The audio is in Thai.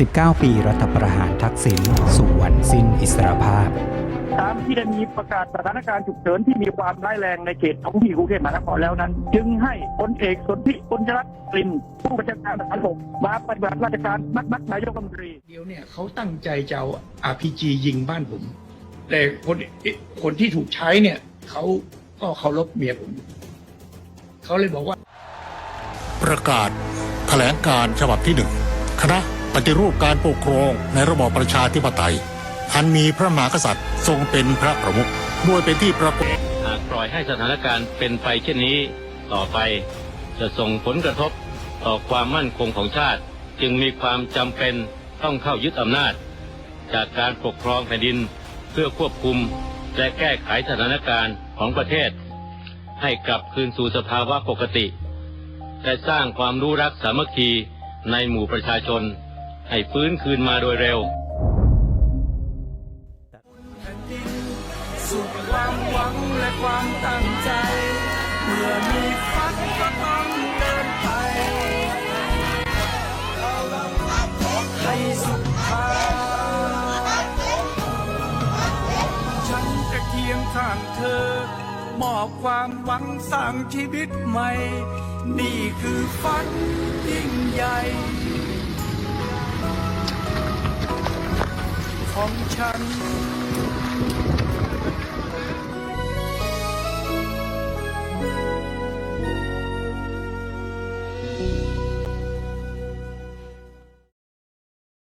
19 ปีรัฐประหารทักษิณสู่วันสิ้นอิสรภาพ ตามที่ได้มีประกาศสถานการณ์ฉุกเฉินที่มีความร้ายแรงในเขตท้องที่กรุงเทพมหานครแล้วนั้น จึงให้พลเอกสนธิปุญญรัตน์กลิ่นผู้บัญชาการทหารบกมาปฏิบัติราชการนักนักนายกรัฐมนตรีเดียวเนี่ยเขาตั้งใจจะเอา RPG ยิงบ้านผม แต่คนคนที่ถูกใช้เนี่ยเขาก็เคารพเมียผมเขาเลยบอกว่า ประกาศแถลงการฉบับที่หนึ่งคณะ ปฏิรูปการปกครองในระบอบประชาธิปไตย อันมีพระมหากษัตริย์ทรงเป็นพระประมุขโดยเป็นที่ปรากฏหากปล่อยให้สถานการณ์เป็นไปเช่นนี้ต่อไป จะส่งผลกระทบต่อความมั่นคงของชาติ จึงมีความจำเป็นต้องเข้ายึดอำนาจ จากการปกครองแผ่นดินเพื่อควบคุมและแก้ไขสถานการณ์ของประเทศ ให้กลับคืนสู่สภาวะปกติ และสร้างความรู้รักสามัคคีในหมู่ประชาชน ให้ฟื้นคืนมาโดยเร็วสู่ความหวังและความตั้งใจ เมื่อมีฝันก็ต้องเดินไปให้สุดทางฉันจะเคียงข้างเธอ มอบความหวังสร้างชีวิตใหม่ นี่คือฝันยิ่งใหญ่ ของฉัน